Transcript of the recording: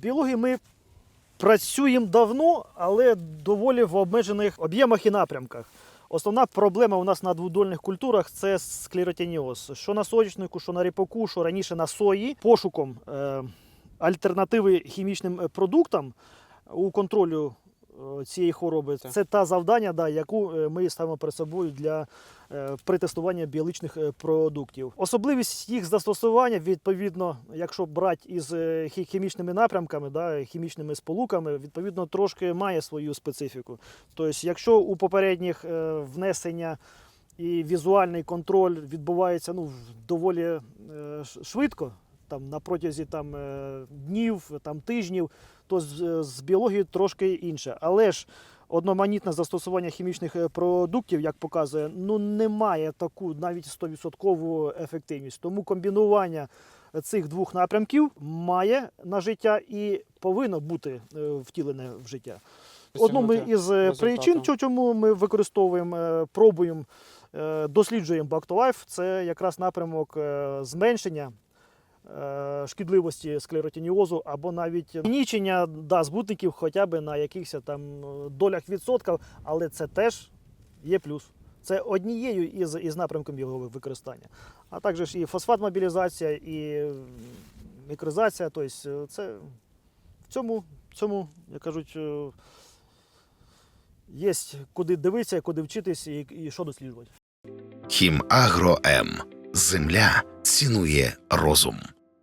біології ми працюємо давно, але доволі в обмежених об'ємах і напрямках. Основна проблема у нас на двудольних культурах це склеротініоз. Що на соняшнику, що на ріпаку, що раніше на сої. Пошуком е, альтернативи хімічним е, продуктам у контролю цієї хвороби. Так. Це та завдання, да, яку е, ми ставимо перед собою для е, при тестуванні біологічних е, продуктів. Особливість їх застосування, відповідно, якщо брати із е, хімічними напрямками, да, хімічними сполуками, відповідно, трошки має свою специфіку. Тобто, якщо у попередніх е, внесення і візуальний контроль відбувається ну, доволі е, швидко, там, на протязі там, е, днів, там, тижнів, то з, з біологією трошки інше. Але ж одноманітне застосування хімічних е, продуктів, як показує, ну, не має таку навіть 100% ефективність. Тому комбінування цих двох напрямків має на життя і повинно бути е, втілене в життя. Одному із е, причин, чому ми використовуємо, е, пробуємо, е, досліджуємо Back to Life, це якраз напрямок е, зменшення е, шкідливості склеротініозу або навіть нічення да, збутників хоча б на якихось там е, долях відсотків, але це теж є плюс. Це однією із, із напрямком його використання. А також і фосфат-мобілізація, і мікризація. Тобто це в цьому, в цьому, як кажуть, е, є куди дивитися, куди вчитись і, і що досліджувати. Хімагро М. Земля цінує розум.